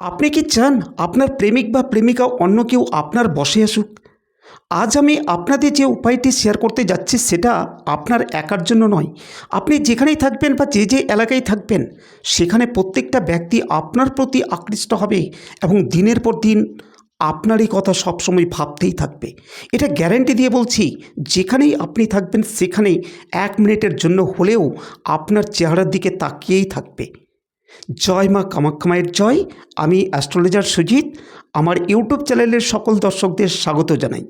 আপনি কি চান আপনার প্রেমিক বা প্রেমিকা অন্য কেউ আপনার বসে আসুক? আজ আমি আপনাদের যে উপায়টি শেয়ার করতে যাচ্ছি সেটা আপনার একার জন্য নয়। আপনি যেখানেই থাকবেন বা যে যে এলাকায় থাকবেন, সেখানে প্রত্যেকটা ব্যক্তি আপনার প্রতি আকৃষ্ট হবে এবং দিনের পর দিন আপনারই কথা সবসময় ভাবতেই থাকবে। এটা গ্যারান্টি দিয়ে বলছি, যেখানেই আপনি থাকবেন সেখানেই এক মিনিটের জন্য হলেও আপনার চেহারার দিকে তাকিয়েই থাকবে। জয় মা কামাখ্যা মায়ের জয়। আমি অ্যাস্ট্রোলজার সুজিত, আমার ইউটিউব চ্যানেলের সকল দর্শকদের স্বাগত জানাই।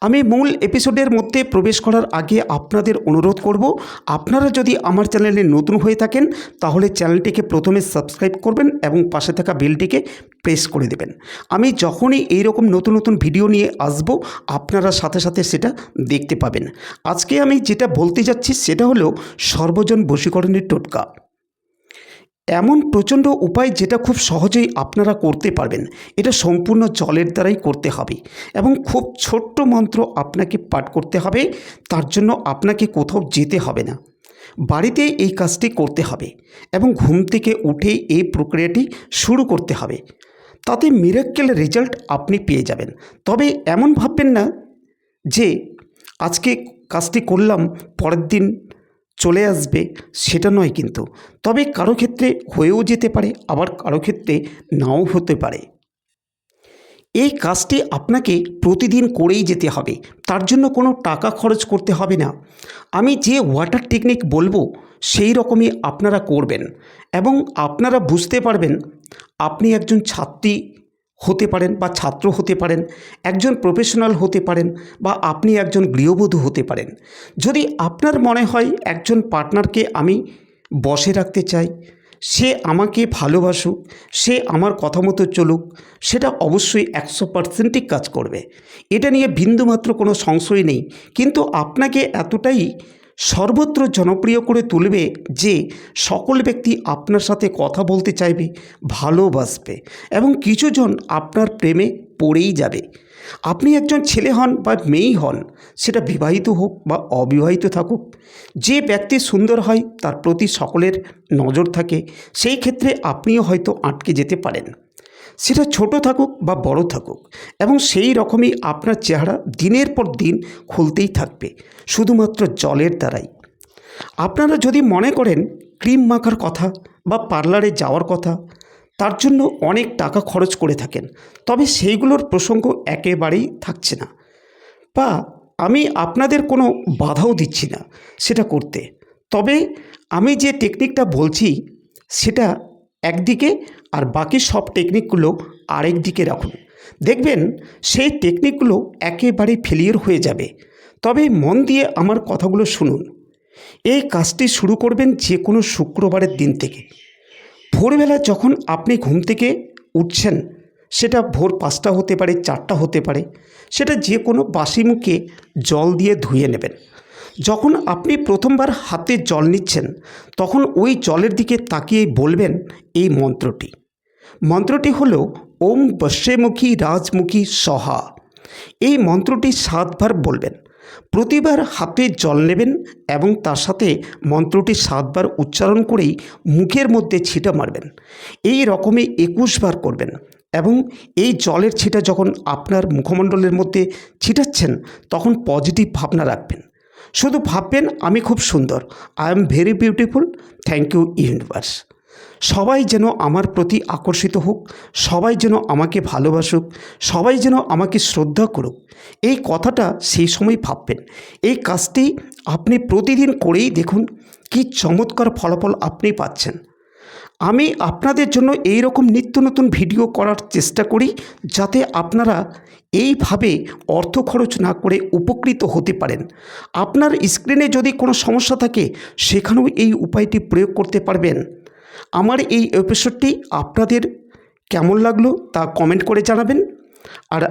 আমি মূল এপিসোডের মধ্যে প্রবেশ করার আগে আপনাদের অনুরোধ করব, আপনারা যদি আমার চ্যানেলে নতুন হয়ে থাকেন, তাহলে চ্যানেলটিকে প্রথমে সাবস্ক্রাইব করবেন এবং পাশে থাকা বেলটিকে প্রেস করে দেবেন। আমি যখনই এই রকম নতুন নতুন ভিডিও নিয়ে আসব, আপনারা সাথে সাথে সেটা দেখতে পাবেন। আজকে আমি যেটা বলতে যাচ্ছি, সেটা হলো সর্বজন বশীকরণের টোটকা। এমন প্রচণ্ড উপায় যেটা খুব সহজেই আপনারা করতে পারবেন। এটা সম্পূর্ণ জলের দ্বারাই করতে হবে এবং খুব ছোট্ট মন্ত্র আপনাকে পাঠ করতে হবে, তার জন্য আপনাকে কোথাও যেতে হবে না। বাড়িতে এই কাজটি করতে হবে এবং ঘুম থেকে উঠে এই প্রক্রিয়াটি শুরু করতে হবে। তাতে মিরাক্কেল রেজাল্ট আপনি পেয়ে যাবেন। তবে এমন ভাববেন না যে, আজকে কাজটি করলাম, পরের দিন চলে আসবে সেটা নয় কিন্তু। তবে কারও ক্ষেত্রে হয়েও যেতে পারে, আবার কারও ক্ষেত্রে নাও হতে পারে। এই কাজটি আপনাকে প্রতিদিন করেই যেতে হবে। তার জন্য কোনো টাকা খরচ করতে হবে না। আমি যে ওয়াটার টেকনিক বলব, সেই রকমই আপনারা করবেন। এবং আপনারা বুঝতে পারবেন, আপনি একজন ছাত্রী হতে পারেন বা ছাত্র হতে পারেন, একজন প্রফেশনাল হতে পারেন বা আপনি একজন গৃহবধূ হতে পারেন। যদি আপনার মনে হয় একজন পার্টনারকে আমি বসে রাখতে চাই, সে আমাকে ভালোবাসুক, সে আমার কথা মতো চলুক, সেটা অবশ্যই একশো পার্সেন্টই কাজ করবে। এটা নিয়ে বিন্দুমাত্র কোনো সংশয় নেই, কিন্তু আপনাকে এতটাই সর্বত্র জনপ্রিয় করে তুলবে যে সকল ব্যক্তি আপনার সাথে কথা বলতে চাইবে, ভালোবাসবে এবং কিছুজন আপনার প্রেমে পড়েই যাবে। আপনি একজন ছেলে হন বা মেয়েই হন, সেটা বিবাহিত হোক বা অবিবাহিত থাকুক, যে ব্যক্তি সুন্দর হয় তার প্রতি সকলের নজর থাকে, সেই ক্ষেত্রে আপনিও হয়তো আটকে যেতে পারেন। সেটা ছোট থাকুক বা বড় থাকুক এবং সেই রকমই আপনার চেহারা দিনের পর দিন খুলতেই থাকবে, শুধুমাত্র জলের দ্বারাই। আপনারা যদি মনে করেন ক্রিম মাখার কথা বা পার্লারে যাওয়ার কথা, তার জন্য অনেক টাকা খরচ করে থাকেন, তবে সেইগুলোর প্রসঙ্গ একেবারেই থাকছে না। বা আমি আপনাদের কোনো বাধাও দিচ্ছি না সেটা করতে, তবে আমি যে টেকনিকটা বলছি, সেটা একদিকে আর বাকি সব টেকনিকগুলো আরেক দিকে রাখুন। দেখবেন সেই টেকনিকগুলো একেবারে ফেলিয়ার হয়ে যাবে। তবে মন দিয়ে আমার কথাগুলো শুনুন। এই কাজটি শুরু করবেন যে কোনো শুক্রবারের দিন থেকে। ভোরবেলা যখন আপনি ঘুম থেকে উঠছেন সেটা ভোর পাঁচটা হতে পারে, চারটা হতে পারে, সেটা যে কোনো বাসি মুখে জল দিয়ে ধুয়ে নেবেন। যখন আপনি প্রথমবার হাতে জল নিচ্ছেন, তখন ওই জলের দিকে তাকিয়ে বলবেন এই মন্ত্রটি। মন্ত্রটি হল, ওম বশ্যেমুখী রাজমুখী সহা। এই মন্ত্রটি সাতবার বলবেন। প্রতিবার হাতে জল নেবেন এবং তার সাথে মন্ত্রটি সাতবার উচ্চারণ করেই মুখের মধ্যে ছিটা মারবেন। এই রকমই একুশবার করবেন। এবং এই জলের ছিটা যখন আপনার মুখমণ্ডলের মধ্যে ছিটাচ্ছেন, তখন পজিটিভ ভাবনা রাখবেন। শুধু ভাববেন, আমি খুব সুন্দর I am very beautiful thank you universe সবাই যেন আমার প্রতি আকর্ষিত হোক, সবাই যেন আমাকে ভালোবাসুক, সবাই যেন আমাকে শ্রদ্ধা করুক। এই কথাটা সেই সময় ভাববেন। এই কাজটি আপনি প্রতিদিন করেই দেখুন, কি চমৎকার ফলাফল আপনি পাচ্ছেন। আমি আপনাদের জন্য এই রকম নিত্য নতুন ভিডিও করার চেষ্টা করি যাতে আপনারা এইভাবে অর্থ খরচ না করে উপকৃত হতে পারেন। আপনার স্ক্রিনে যদি কোনো সমস্যা থাকে, সেখানেও এই উপায়টি প্রয়োগ করতে পারবেন। আমার এই এপিসোডটি আপনাদের কেমন লাগল তা কমেন্ট করে জানাবেন। আর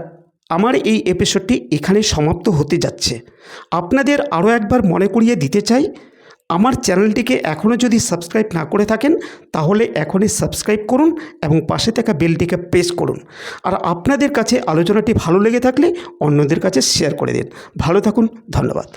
আমার এই এপিসোডটি এখানে সমাপ্ত হতে যাচ্ছে। আপনাদের আরও একবার মনে করিয়ে দিতে চাই আমার চ্যানেলটিকে এখনও যদি সাবস্ক্রাইব না করে থাকেন, তাহলে এখনই সাবস্ক্রাইব করুন এবং পাশে থাকা বেলটিকে প্রেস করুন। আর আপনাদের কাছে আলোচনাটি ভালো লেগে থাকলে অন্যদের কাছে শেয়ার করে দিন। ভালো থাকুন, ধন্যবাদ।